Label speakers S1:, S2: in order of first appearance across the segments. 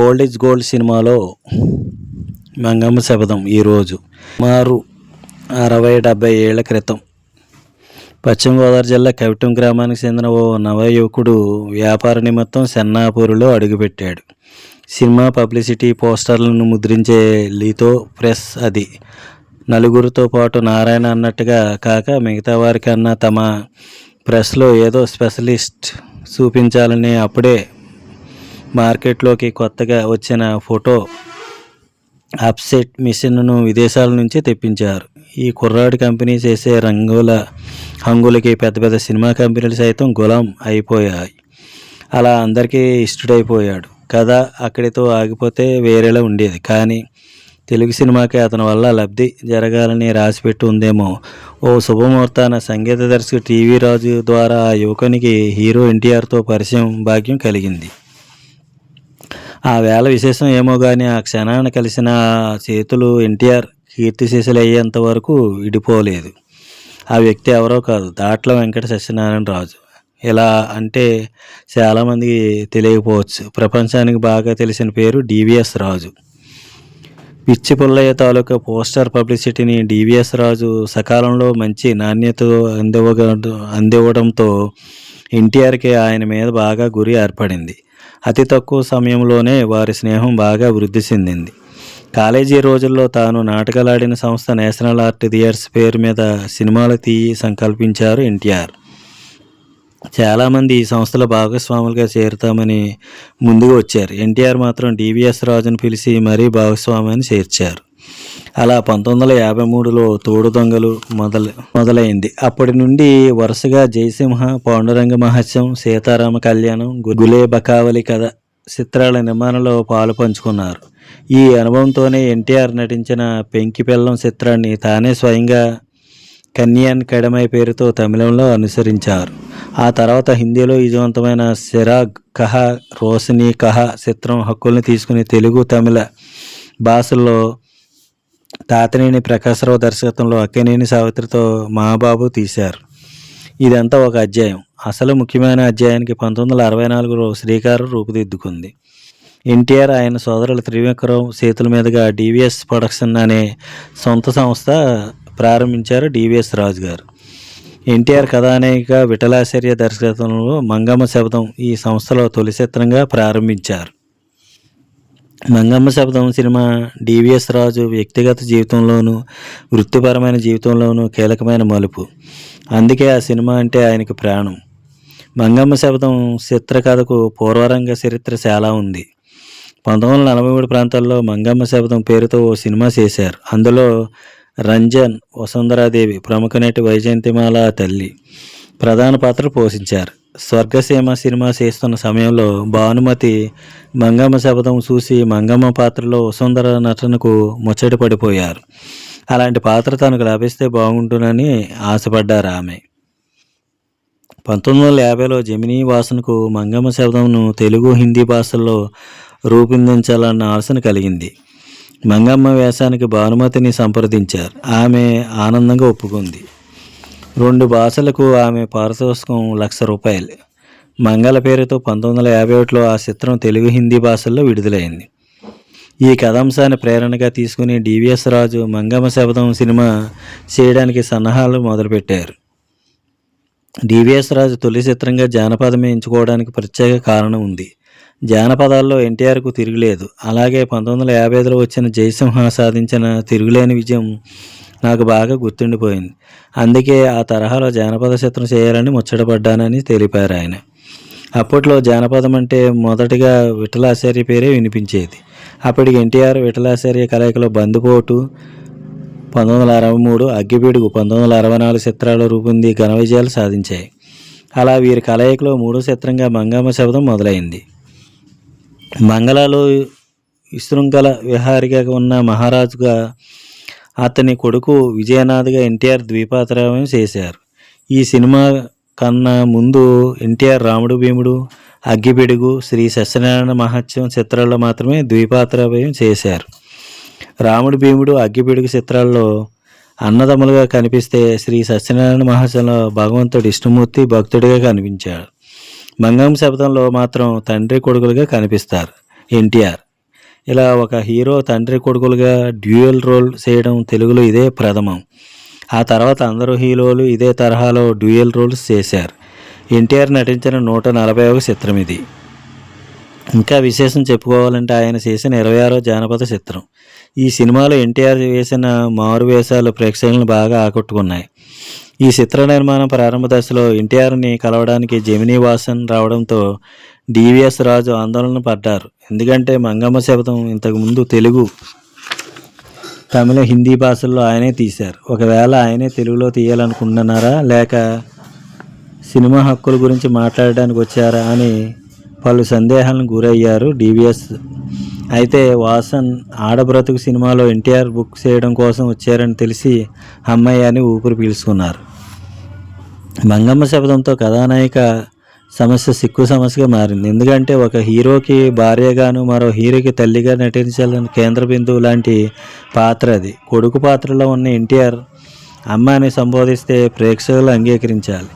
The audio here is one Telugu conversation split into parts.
S1: ఓల్డ్ ఇస్ గోల్డ్ సినిమాలో మంగమ్మ శబదం ఈరోజు. సుమారు అరవై డెబ్బై ఏళ్ళ క్రితం పశ్చిమ గోదావరి జిల్లా కవిటం గ్రామానికి చెందిన ఓ నవయువకుడు వ్యాపార నిమిత్తం సెన్నాపూరులో అడుగుపెట్టాడు. సినిమా పబ్లిసిటీ పోస్టర్లను ముద్రించే లీతో ప్రెస్ అది. నలుగురితో పాటు నారాయణ అన్నట్టుగా కాక మిగతా వారికన్నా తమ ప్రెస్లో ఏదో స్పెషలిస్ట్ చూపించాలని అప్పుడే మార్కెట్లోకి కొత్తగా వచ్చిన ఫోటో అప్సెట్ మిషన్ను విదేశాల నుంచి తెప్పించారు. ఈ కుర్రాడి కంపెనీ చేసే రంగుల హంగులకి పెద్ద పెద్ద సినిమా కంపెనీలు సైతం గులాం అయిపోయాయి. అలా అందరికీ ఇష్టడైపోయాడు. కథ అక్కడితో ఆగిపోతే వేరేలా ఉండేది. కానీ తెలుగు సినిమాకి అతని వల్ల లబ్ధి జరగాలని రాసిపెట్టి ఉందేమో. ఓ శుభముహూర్తాన సంగీత దర్శకుడు టీవీ రాజు ద్వారా ఆ యువకునికి హీరో ఎన్టీఆర్తో పరిచయం భాగ్యం కలిగింది. ఆ వేళ విశేషం ఏమో కానీ ఆ క్షణాన్ని కలిసిన చేతులు ఎన్టీఆర్ కీర్తిశేషులు అయ్యేంత వరకు విడిపోలేదు. ఆ వ్యక్తి ఎవరో కాదు దాట్ల వెంకట సత్యనారాయణ రాజు. ఇలా అంటే చాలామందికి తెలియకపోవచ్చు. ప్రపంచానికి బాగా తెలిసిన పేరు డివిఎస్ రాజు. పిచ్చి పుల్లయ్య తాలూకా పోస్టర్ పబ్లిసిటీని డివిఎస్ రాజు సకాలంలో మంచి నాణ్యత అందివ్వ అందివ్వడంతో ఎన్టీఆర్కి ఆయన మీద బాగా గురి ఏర్పడింది. అతి తక్కువ సమయంలోనే వారి స్నేహం బాగా వృద్ధి చెందింది. కాలేజీ రోజుల్లో తాను నాటకాలాడిన సంస్థ నేషనల్ ఆర్ట్ థియేటర్స్ పేరు మీద సినిమాలు తీయి సంకల్పించారు ఎన్టీఆర్. చాలామంది ఈ సంస్థలో భాగస్వాములుగా చేరుతామని ముందుకు వచ్చారు. ఎన్టీఆర్ మాత్రం డివిఎస్ రాజును పిలిచి మరీ భాగస్వామిని చేర్చారు. అలా పంతొమ్మిది వందల యాభై మూడులో తోడు దొంగలు మొదలు మొదలైంది. అప్పటి నుండి వరుసగా జయసింహ పాండురంగ మహత్యం సీతారామ కళ్యాణం గు- గులే బకావలి కథ చిత్రాల నిర్మాణంలో పాలు పంచుకున్నారు. ఈ అనుభవంతోనే ఎన్టీఆర్ నటించిన పెంకి పిల్లం చిత్రాన్ని తానే స్వయంగా కన్యాన్ కడమై పేరుతో తమిళంలో అనుసరించారు. ఆ తర్వాత హిందీలో విజయవంతమైన సిరాగ్ కహ రోషని కహ చిత్రం హక్కుల్ని తీసుకుని తెలుగు తమిళ భాషల్లో తాతనేని ప్రకాశరావు దర్శకత్వంలో అక్కినేని సావిత్రితో మహాబాబు తీశారు. ఇదంతా ఒక అధ్యాయం. అసలు ముఖ్యమైన అధ్యాయానికి పంతొమ్మిది వందల అరవై నాలుగులో శ్రీకారం రూపుదిద్దుకుంది. ఎన్టీఆర్ ఆయన సోదరుల త్రివిక్రమ్ చేతుల మీదుగా డివిఎస్ ప్రొడక్షన్ అనే సొంత సంస్థ ప్రారంభించారు డివిఎస్ రాజు గారు. ఎన్టీఆర్ కథానాయిక విఠలాచార్య దర్శకత్వంలో మంగమ్మ శబ్దం ఈ సంస్థలో తొలి చిత్రంగా ప్రారంభించారు. మంగమ్మ శబ్దం సినిమా డివిఎస్ రాజు వ్యక్తిగత జీవితంలోనూ వృత్తిపరమైన జీవితంలోనూ కీలకమైన మలుపు. అందుకే ఆ సినిమా అంటే ఆయనకు ప్రాణం. మంగమ్మ శబ్దం చిత్రకథకు పూర్వరంగ చరిత్ర చాలా ఉంది. పంతొమ్మిది వందల నలభై మూడు ప్రాంతాల్లో మంగమ్మ శబ్దం పేరుతో ఓ సినిమా చేశారు. అందులో రంజన్ వసుంధరాదేవి ప్రముఖ నటి వైజయంతిమాల తల్లి ప్రధాన పాత్ర పోషించారు. స్వర్గసీమ సినిమా చేస్తున్న సమయంలో భానుమతి మంగమ్మ శబ్దం చూసి మంగమ్మ పాత్రలో వసుంధర నటనకు ముచ్చటి పడిపోయారు. అలాంటి పాత్ర తనకు లభిస్తే బాగుంటుందని ఆశపడ్డారు ఆమె. పంతొమ్మిది వందల యాభైలో జమినీ వాసనకు మంగమ్మ శబ్దంను తెలుగు హిందీ భాషల్లో రూపొందించాలన్న ఆలోచన కలిగింది. మంగమ్మ వేషానికి భానుమతిని సంప్రదించారు. ఆమె ఆనందంగా ఒప్పుకుంది. రెండు భాషలకు ఆమె పారితోషికం లక్ష రూపాయలు. మంగళ పేరుతో పంతొమ్మిది వందల యాభై ఒకటిలో ఆ చిత్రం తెలుగు హిందీ భాషల్లో విడుదలైంది. ఈ కథాంశాన్ని ప్రేరణగా తీసుకుని డివిఎస్ రాజు మంగమ్మ శబదం సినిమా చేయడానికి సన్నాహాలు మొదలుపెట్టారు. డివిఎస్ రాజు తొలి చిత్రంగా జానపదమే ఎంచుకోవడానికి ప్రత్యేక కారణం ఉంది. జానపదాల్లో ఎన్టీఆర్కు తిరుగులేదు. అలాగే పంతొమ్మిది వందల యాభై ఐదులో వచ్చిన జయసింహ సాధించిన తిరుగులేని విజయం నాకు బాగా గుర్తుండిపోయింది. అందుకే ఆ తరహాలో జానపద చిత్రం చేయాలని ముచ్చటపడ్డానని తెలిపారు ఆయన. అప్పట్లో జానపదం అంటే మొదటిగా విఠలాచార్య పేరే వినిపించేది. అప్పటికి ఎన్టీఆర్ విఠలాచార్య కలయికలో బందుపోటు పంతొమ్మిది వందల అరవై మూడు అగ్గిపిడుగు పంతొమ్మిది వందల అరవై నాలుగు చిత్రాలు రూపొంది ఘన విజయాలు సాధించాయి. అలా వీరి కలయికలో మూడో చిత్రంగా మంగమ్మ శబ్దం మొదలైంది. మంగళలో విశృంఖల విహారిగా ఉన్న మహారాజుగా అతని కొడుకు విజయనాథ్గా ఎన్టీఆర్ ద్విపాత్రాభినయం చేశారు. ఈ సినిమా కన్నా ముందు ఎన్టీఆర్ రాముడు భీముడు అగ్గిపిడుగు శ్రీ సత్యనారాయణ మహత్యం చిత్రాల్లో మాత్రమే ద్విపాత్రాభినయం చేశారు. రాముడు భీముడు అగ్గిపిడుగు చిత్రాల్లో అన్నదమ్ములుగా కనిపిస్తే శ్రీ సత్యనారాయణ మహాశంలో భగవంతుడు విష్ణుమూర్తి భక్తుడిగా కనిపించాడు. మంగం శబ్దంలో మాత్రం తండ్రి కొడుకులుగా కనిపిస్తారు ఎన్టీఆర్. ఇలా ఒక హీరో తండ్రి కొడుకులుగా డ్యూయల్ రోల్ చేయడం తెలుగులో ఇదే ప్రథమం. ఆ తర్వాత అందరూ హీరోలు ఇదే తరహాలో డ్యూయల్ రోల్స్ చేశారు. ఎన్టీఆర్ నటించిన నూట నలభై ఒక చిత్రం ఇది. ఇంకా విశేషం చెప్పుకోవాలంటే ఆయన చేసిన ఇరవై ఆరో జానపద చిత్రం. ఈ సినిమాలో ఎన్టీఆర్ వేసిన మారు వేషాలు ప్రేక్షకులను బాగా ఆకట్టుకున్నాయి. ఈ చిత్ర నిర్మాణం ప్రారంభ దశలో ఎన్టీఆర్ని కలవడానికి జమినీ వాసన్ రావడంతో డివిఎస్ రాజు ఆందోళన పడ్డారు. ఎందుకంటే మంగమ్మ శబదం ఇంతకుముందు తెలుగు తమిళ హిందీ భాషల్లో ఆయనే తీశారు. ఒకవేళ ఆయనే తెలుగులో తీయాలనుకుంటున్నారా? లేక సినిమా హక్కుల గురించి మాట్లాడడానికి వచ్చారా అని పలు సందేహాలను గురయ్యారు డివిఎస్. అయితే వాసన్ ఆడబ్రతుకు సినిమాలో ఎన్టీఆర్ బుక్ చేయడం కోసం వచ్చారని తెలిసి అమ్మాయి అని ఊపిరి పీల్చుకున్నారు. మంగమ్మ శబ్దంతో కథానాయిక సమస్య సిక్కు సమస్యగా మారింది. ఎందుకంటే ఒక హీరోకి భార్యగాను మరో హీరోకి తల్లిగా నటించాలని కేంద్ర బిందువు లాంటి పాత్ర అది. కొడుకు పాత్రలో ఉన్న ఎన్టీఆర్ అమ్మాని సంబోధిస్తే ప్రేక్షకులు అంగీకరించాలి.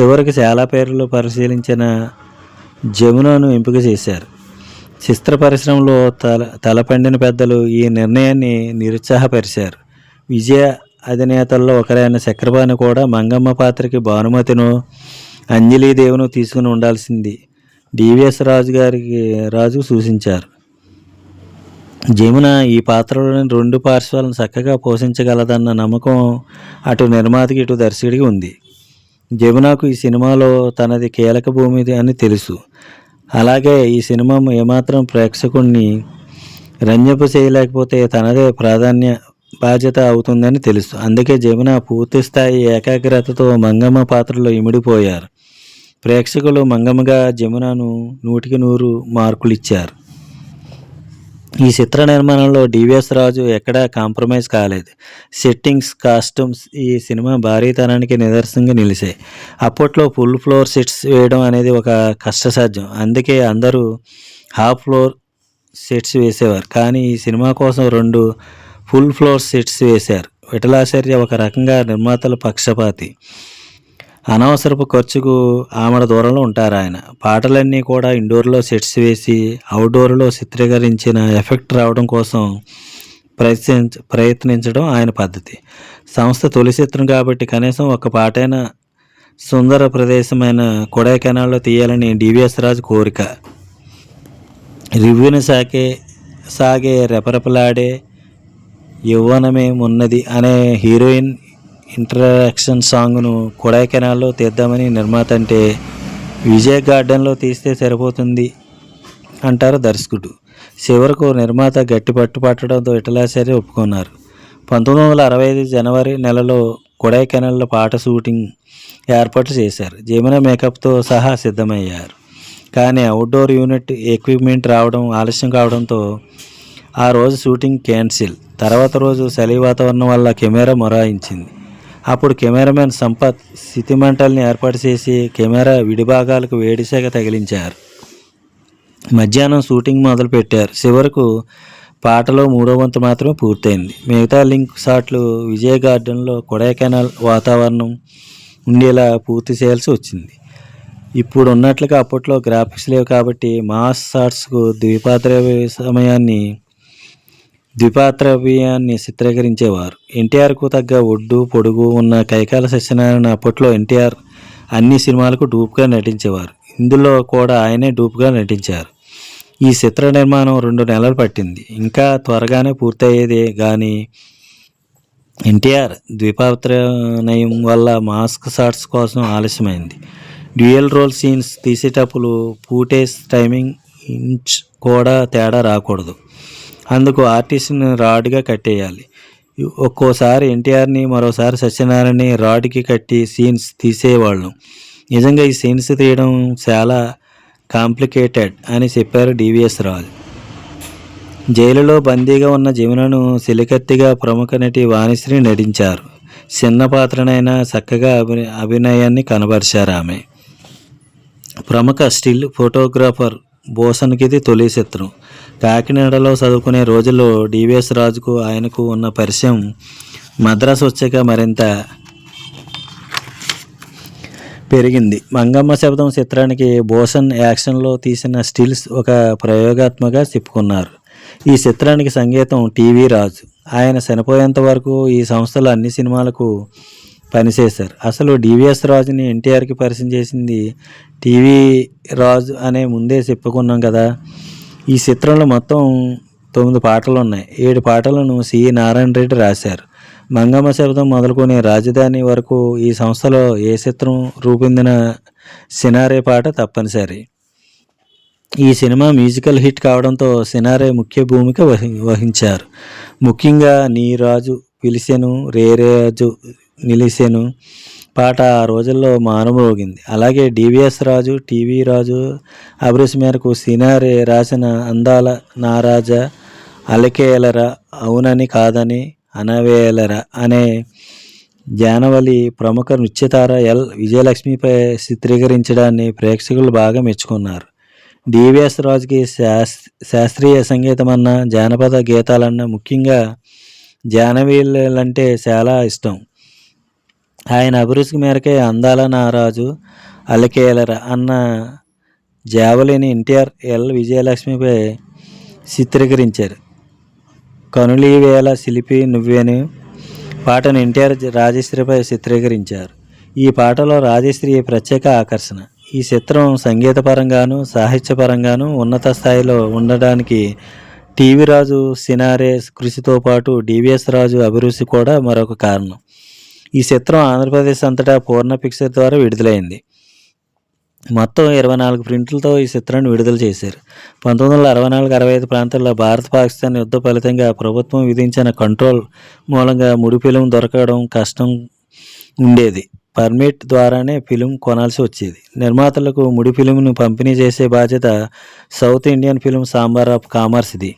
S1: చివరికి చాలా పేర్లు పరిశీలించిన జమునను ఎంపిక చేశారు. చిత్ర పరిశ్రమలో తల తలపండిన పెద్దలు ఈ నిర్ణయాన్ని నిరుత్సాహపరిచారు. విజయ అధినేతల్లో ఒకరైన చక్రపాణి కూడా మంగమ్మ పాత్రకి భానుమతిను అంజలీదేవిను తీసుకుని ఉండాల్సింది డివిఎస్ రాజు గారికి రాజు సూచించారు. జమున ఈ పాత్రలోని రెండు పార్శ్వాలను చక్కగా పోషించగలదన్న నమ్మకం అటు నిర్మాతకి ఇటు దర్శకుడికి ఉంది. జమునకు ఈ సినిమాలో తనది కీలక భూమిది అని తెలుసు. అలాగే ఈ సినిమా ఏమాత్రం ప్రేక్షకుణ్ణి రంజపు చేయలేకపోతే తనదే ప్రాధాన్య బాధ్యత అవుతుందని తెలుసు. అందుకే జమున పూర్తి స్థాయి ఏకాగ్రతతో మంగమ్మ పాత్రలో ఇమిడిపోయారు. ప్రేక్షకులు మంగమ్మగా జమునను నూటికి నూరు మార్కులు ఇచ్చారు ఈ చిత్ర నిర్మాణంలో డివిఎస్ రాజు ఎక్కడా కాంప్రమైజ్ కాలేదు. సెట్టింగ్స్ కాస్ట్యూమ్స్ ఈ సినిమా భారీతనానికి నిదర్శనంగా నిలిచాయి. అప్పట్లో ఫుల్ ఫ్లోర్ సెట్స్ వేయడం అనేది ఒక కష్టసాధ్యం. అందుకే అందరూ హాఫ్ ఫ్లోర్ సెట్స్ వేసేవారు. కానీ ఈ సినిమా కోసం రెండు ఫుల్ ఫ్లోర్ సెట్స్ వేశారు. విఠలాచార్య ఒక రకంగా నిర్మాతల పక్షపాతి. అనవసరపు ఖర్చుకు ఆమడ దూరంలో ఉంటారు ఆయన. పాటలన్నీ కూడా ఇండోర్లో సెట్స్ వేసి అవుట్డోర్లో చిత్రీకరించిన ఎఫెక్ట్ రావడం కోసం ప్రయత్నించ ప్రయత్నించడం ఆయన పద్ధతి. సంస్థ తొలి చిత్రం కాబట్టి కనీసం ఒక పాటైన సుందర ప్రదేశమైన కొడైకెనాల్లో తీయాలని డివిఎస్ రాజు కోరిక. రివ్యూని సాగే సాగే రెపరెపలాడే యవ్వనమే ఉన్నది అనే హీరోయిన్ ఇంట్రడక్షన్ సాంగ్ను కొడైకెనాల్లో తీద్దామని నిర్మాత అంటే విజయ్ గార్డెన్లో తీస్తే సరిపోతుంది అంటారు దర్శకుడు. చివరకు నిర్మాత గట్టి పట్టు పట్టడంతో ఒప్పుకున్నారు. పంతొమ్మిది వందల అరవై ఐదు జనవరి నెలలో కొడైకెనాల్లో పాట షూటింగ్ ఏర్పాటు చేశారు. జమున మేకప్తో సహా సిద్ధమయ్యారు. కానీ అవుట్డోర్ యూనిట్ ఎక్విప్మెంట్ రావడం ఆలస్యం కావడంతో ఆ రోజు షూటింగ్ క్యాన్సిల్. తర్వాత రోజు చలి వాతావరణం వల్ల కెమెరా మొరాయించింది. అప్పుడు కెమెరామెన్ సంపత్ స్థితిమంటల్ని ఏర్పాటు చేసి కెమెరా విడిభాగాలకు వేడిశాఖ తగిలించారు. మధ్యాహ్నం షూటింగ్ మొదలుపెట్టారు. చివరకు పాటలో మూడో వంతు మాత్రమే పూర్తయింది. మిగతా లింక్ షాట్లు విజయ్ గార్డెన్లో కొడైకెనాల్ వాతావరణం ఉండేలా పూర్తి చేయాల్సి వచ్చింది. ఇప్పుడు ఉన్నట్లుగా అప్పట్లో గ్రాఫిక్స్ లేవు కాబట్టి మాస్ షాట్స్కు ద్విపాత్ర సమయాన్ని ద్విపాత్రవ్యాన్ని చిత్రీకరించేవారు. ఎన్టీఆర్కు తగ్గ ఒడ్డు పొడుగు ఉన్న కైకాల సత్యనారాయణ అప్పట్లో ఎన్టీఆర్ అన్ని సినిమాలకు డూప్గా నటించేవారు. ఇందులో కూడా ఆయనే డూప్గా నటించారు. ఈ చిత్ర నిర్మాణం రెండు నెలలు పట్టింది. ఇంకా త్వరగానే పూర్తయ్యేదే కానీ ఎన్టీఆర్ ద్విపాత్రనయం వల్ల మాస్క్ షాట్స్ కోసం ఆలస్యమైంది. డ్యూయల్ రోల్ సీన్స్ తీసేటప్పుడు ఫూటేజ్ టైమింగ్ ఇంచ్ కూడా తేడా రాకూడదు. అందుకు ఆర్టిస్ట్ని రాడ్గా కట్టేయాలి. ఒక్కోసారి ఎన్టీఆర్ని మరోసారి సత్యనారాయణని రాడ్కి కట్టి సీన్స్ తీసేవాళ్ళం. నిజంగా ఈ సీన్స్ తీయడం చాలా కాంప్లికేటెడ్ అని చెప్పారు డివిఎస్ రాజు. జైలులో బందీగా ఉన్న జమునను సిలికత్తిగా ప్రముఖ నటి వాణిశ్రీ నటించారు. చిన్న పాత్రనైనా చక్కగా అభి అభినయాన్ని కనబరిచారు ఆమె. ప్రముఖ స్టిల్ ఫోటోగ్రాఫర్ బోసన్కి ఇది తొలి చిత్రం కాకినాడలో చదువుకునే రోజుల్లో డివిఎస్ రాజుకు ఆయనకు ఉన్న పరిచయం మద్రాసు వచ్చాక మరింత పెరిగింది. మంగమ్మ శబ్దం చిత్రానికి బోసన్ యాక్షన్లో తీసిన స్టిల్స్ ఒక ప్రయోగాత్మక చెప్పుకున్నారు. ఈ చిత్రానికి సంగీతం టీవీ రాజు. ఆయన చనిపోయేంత వరకు ఈ సంస్థలో అన్ని సినిమాలకు పనిచేశారు. అసలు డివిఎస్ రాజుని ఎన్టీఆర్కి పరిచయం చేసింది టీవీ రాజు అనే ముందే చెప్పుకున్నాం కదా. ఈ చిత్రంలో మొత్తం తొమ్మిది పాటలు ఉన్నాయి. ఏడు పాటలను సి. నారాయణ రెడ్డి రాశారు. మంగమ్మ శబ్దం మొదలుకొని రాజధాని వరకు ఈ సంస్థలో ఏ చిత్రం రూపొందిన సినారే పాట తప్పనిసరి. ఈ సినిమా మ్యూజికల్ హిట్ కావడంతో సినారే ముఖ్య భూమిక వహించారు. ముఖ్యంగా నీ రాజు పిలిసెను రేరాజు నిలిసెను పాట ఆ రోజుల్లో మారుమోగింది అలాగే డివిఎస్ రాజు టీవీ రాజు అభిరుచి మేరకు సినారే రాసిన అందాల నారాజా అలకేలరా అవునని కాదని అనవేలరా అనే జానవలి ప్రముఖ నృత్యతార ఎల్ విజయలక్ష్మిపై చిత్రీకరించడాన్ని ప్రేక్షకులు బాగా మెచ్చుకున్నారు. డివిఎస్ రాజుకి శాస్ శాస్త్రీయ సంగీతం అన్న జానపద గీతాలన్న ముఖ్యంగా జానవీలంటే చాలా ఇష్టం. ఆయన అభిరుచి మేరకే అందాల నారాజు అలకేలర అన్న జావలిని ఎన్టీఆర్ ఎల్ విజయలక్ష్మిపై చిత్రీకరించారు. కనులి వేళ శిల్పి నువ్వేను పాటను ఎన్టీఆర్ రాజశ్రీపై చిత్రీకరించారు. ఈ పాటలో రాజశ్రీ ప్రత్యేక ఆకర్షణ. ఈ చిత్రం సంగీతపరంగాను సాహిత్యపరంగాను ఉన్నత స్థాయిలో ఉండడానికి టీవీ రాజు సినారే కృషితో పాటు డివిఎస్ రాజు అభిరుచి కూడా మరొక కారణం. ఈ చిత్రం ఆంధ్రప్రదేశ్ అంతటా పూర్ణ పిక్చర్ ద్వారా విడుదలైంది. మొత్తం ఇరవై నాలుగు ప్రింట్లతో ఈ చిత్రాన్ని విడుదల చేశారు. పంతొమ్మిది వందల అరవై నాలుగు అరవై ఐదు ప్రాంతాల్లో భారత పాకిస్తాన్ యుద్ధ ఫలితంగా ప్రభుత్వం విధించిన కంట్రోల్ మూలంగా ముడి ఫిలిం దొరకడం కష్టం ఉండేది. పర్మిట్ ద్వారానే ఫిలిం కొనాల్సి వచ్చేది. నిర్మాతలకు ముడి ఫిలింను పంపిణీ చేసే బాధ్యత south Indian film chamber of కామర్స్ది.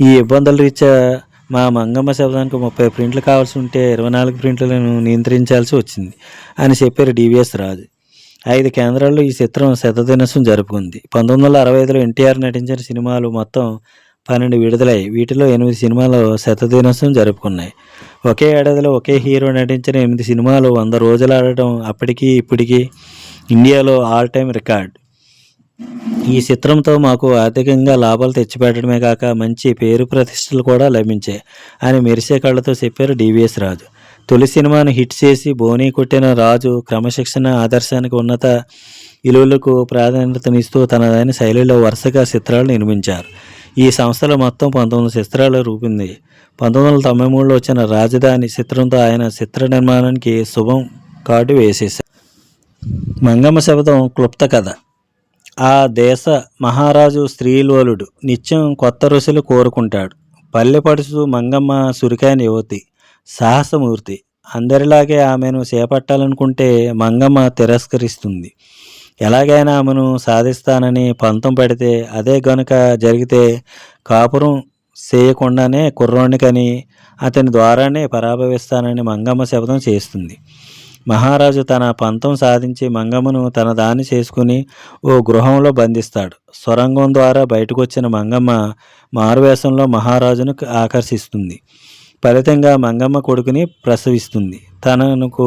S1: ఈ ఇబ్బందుల రీత్యా మా మంగమ్మ శబ్దానికి ముప్పై ప్రింట్లు కావాల్సి ఉంటే ఇరవై నాలుగు ప్రింట్లను నియంత్రించాల్సి వచ్చింది అని చెప్పారు డివిఎస్ రాజు. ఐదు కేంద్రాల్లో ఈ చిత్రం శతదినోత్సవం జరుపుకుంది. పంతొమ్మిది వందల అరవై ఐదులో ఎన్టీఆర్ నటించిన సినిమాలు మొత్తం పన్నెండు విడుదలయ్యాయి వీటిలో ఎనిమిది సినిమాలు శతదినోత్సవం జరుపుకున్నాయి. ఒకే ఏడాదిలో ఒకే హీరో నటించిన ఎనిమిది సినిమాలు వంద రోజులు ఆడటం అప్పటికీ ఇప్పటికీ ఇండియాలో ఆల్ టైమ్ రికార్డ్. ఈ చిత్రంతో మాకు ఆర్థికంగా లాభాలు తెచ్చిపెట్టడమే కాక మంచి పేరు ప్రతిష్టలు కూడా లభించాయి అని మెరిసే కళ్ళతో చెప్పారు డివిఎస్ రాజు. తొలి సినిమాను హిట్ చేసి బోనీ కొట్టిన రాజు క్రమశిక్షణ ఆదర్శానికి ఉన్నత విలువలకు ప్రాధాన్యతనిస్తూ తనదైన శైలిలో వరుసగా చిత్రాలు నిర్మించారు. ఈ సంస్థలో మొత్తం పంతొమ్మిది చిత్రాలు రూపింది. పంతొమ్మిది వందల తొంభై మూడులో వచ్చిన రాజధాని చిత్రంతో ఆయన చిత్ర నిర్మాణానికి శుభం కార్డు వేసేశారు. మంగమ్మ శబ్దం క్లుప్త కథ. ఆ దేశ మహారాజు స్త్రీలోలుడు నిత్యం కొత్త రుచులు కోరుకుంటాడు. పల్లెపడుచు మంగమ్మ సురికాయన యువతి సాహసమూర్తి. అందరిలాగే ఆమెను చేపట్టాలనుకుంటే మంగమ్మ తిరస్కరిస్తుంది. ఎలాగైనా ఆమెను సాధిస్తానని పంతం పడితే అదే గనుక జరిగితే కాపురం చేయకుండానే కుర్రోనికని అతని ద్వారానే పరాభవిస్తానని మంగమ్మ శబ్దం చేస్తుంది. మహారాజు తన పంతం సాధించి మంగమ్మను తన దాని చేసుకుని ఓ గృహంలో బంధిస్తాడు. సొరంగం ద్వారా బయటకు వచ్చిన మంగమ్మ మారువేషంలో మహారాజును ఆకర్షిస్తుంది. ఫలితంగా మంగమ్మ కొడుకుని ప్రసవిస్తుంది. తనకు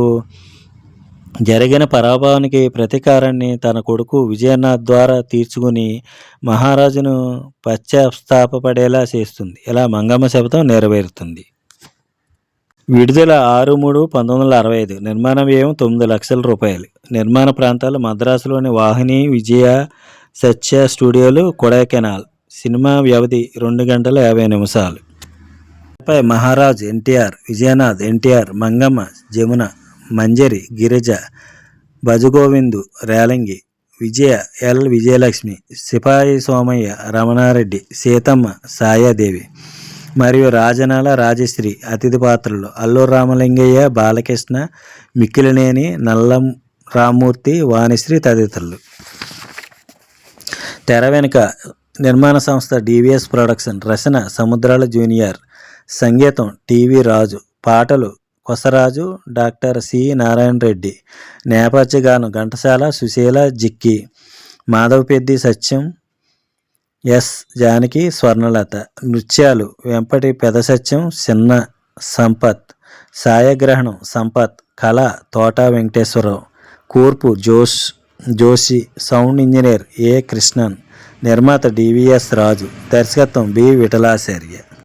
S1: జరిగిన పరాభవానికి ప్రతీకారాన్ని తన కొడుకు విజయనాథ్ ద్వారా తీర్చుకుని మహారాజును పశ్చాత్తాపడేలా చేస్తుంది. ఇలా మంగమ్మ శబ్దం నెరవేరుతుంది. విడుదల ఆరు మూడు పంతొమ్మిది వందల అరవై ఐదు. నిర్మాణ వ్యయం తొమ్మిది లక్షల రూపాయలు. నిర్మాణ ప్రాంతాలు మద్రాసులోని వాహిని విజయ సత్య స్టూడియోలు కొడైకెనాల్. సినిమా వ్యవధి రెండు గంటల యాభై నిమిషాలు. పై మహారాజ్ ఎన్టీఆర్ విజయనాథ్ ఎన్టీఆర్ మంగమ్మ జమున మంజరి గిరిజ భజగోవిందు రేలంగి విజయ ఎల్. విజయలక్ష్మి సిపాయి సోమయ్య రమణారెడ్డి సీతమ్మ సాయాదేవి. మరియు రాజనాల రాజశ్రీ అతిథి పాత్రలు అల్లు రామలింగయ్య బాలకృష్ణ మిక్కిలినేని నల్లం రామ్మూర్తి వాణిశ్రీ తదితరులు. తెర వెనుక నిర్మాణ సంస్థ డివిఎస్ ప్రొడక్షన్ రచన సముద్రాల జూనియర్ సంగీతం టీవీ రాజు పాటలు కొసరాజు డాక్టర్ సి నారాయణ రెడ్డి నేపథ్య గానం ఘంటసాల సుశీల జిక్కి మాధవపెద్ది సత్యం ఎస్ జానకి స్వర్ణలత. నృత్యాలు వెంపటి పెద సత్యం చిన్న సంపత్ సాయగ్రహణం సంపత్ కళ తోట వెంకటేశ్వరరావు కూర్పు జోష్ Joshi sound engineer A Krishnan నిర్మాత డివిఎస్ రాజు దర్శకత్వం బి విఠలాచార్య.